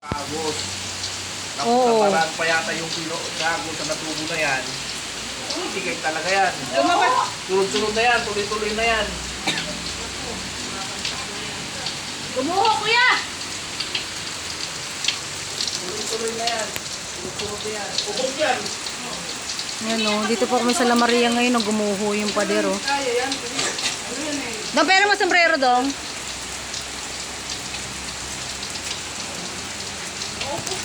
Agos. Oo. naparaan pa yata yung sa agos sa natubo na yan. Tigay talaga yan. Lumabas. Sunod-sunod na yan, tuloy-tuloy na yan. Gumuho, kuya! Tuloy-tuloy na yan. Sunod-sunod na yan. Ubog yan. Ayan o, dito po kami sa La Maria ngayon, oh, gumuho yung pader o. Kaya yan. Ano yan eh? Dong, pero mo sombrero dong.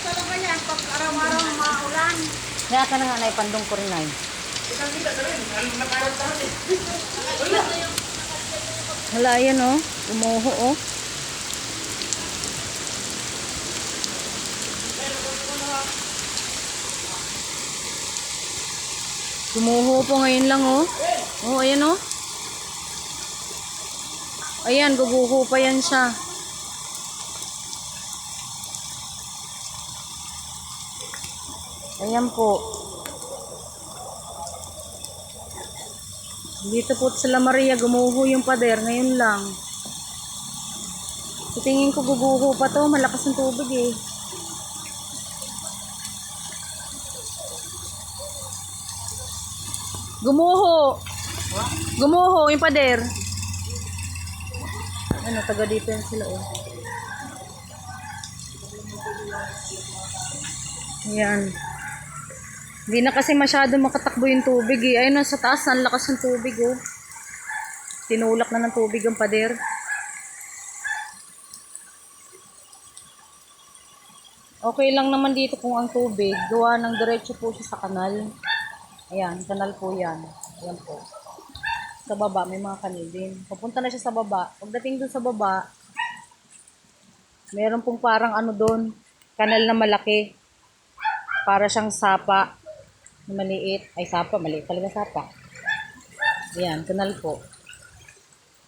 Talaga yan pag araw-araw maulan. Kaya ka na nga, naipandong ko rin na rin. Ano nakaratahan eh. Wala yan o, gumuho o. Gumuho po ngayon lang o. Oh, ayan o. Ayan, guguho pa yan siya. Ayan po. Dito po sa La Maria, gumuho yung pader. Ngayon lang. Tingin ko guguho pa to. Malakas ng tubig eh. Gumuho. Gumuho yung pader. Ano, taga dito yan sila oh. Ayan. Hindi na kasi masyado makatakbo yung tubig eh. Ayun sa taas, ang lakas ng tubig oh. Tinulak na ng tubig ang pader. Okay lang naman dito kung ang tubig. Gawa ng diretso po siya sa kanal. Ayan, kanal po yan. Ayan po. Sa baba, may mga kanal din. Papunta na siya sa baba. Pagdating dun sa baba, meron pong parang ano doon, kanal na malaki. Para siyang sapa maliit. Ay, sapa. Maliit talaga sapa. Ayan, kanal po.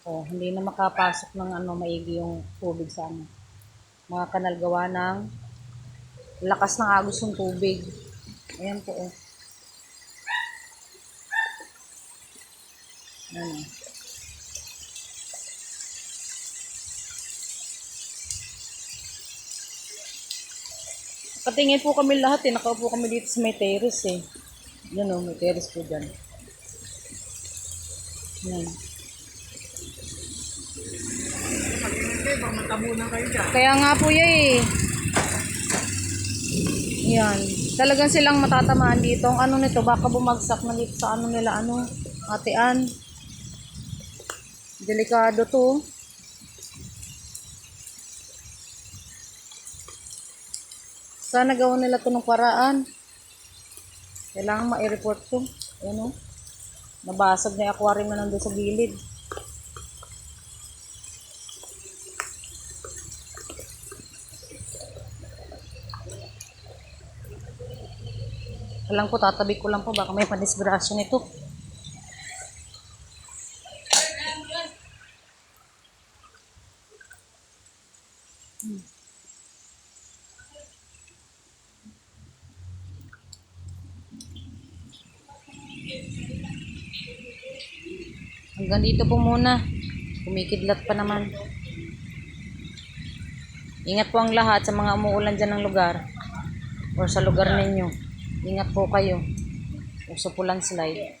Oh, hindi na makapasok ng ano, maigi yung tubig sa ano. Mga kanal gawa ng lakas ng agos ng tubig. Ayan po. Oh. Ayan. Patingin po kami lahat eh. Nakaupo kami dito sa may terrace eh. Yan o, may terrace po dyan. Yan. Kaya nga po yan eh. Yan. Talagang silang matatamaan dito. Ang ano nito, baka bumagsak na dito sa ano nila, ano, atean. Delikado to. Sana gawin nila to ng paraan. Kailangan ma-report to. Ayan o. Nabasag na yung aquarium na nandun sa gilid. Alam ko, tatabi ko lang po. Baka may padisgrasya nito. Hanggang dito po muna. Kumikidlat pa naman. Ingat po ang lahat sa mga umuulan dyan ng lugar or sa lugar ninyo. Ingat po kayo. Uso po landslide.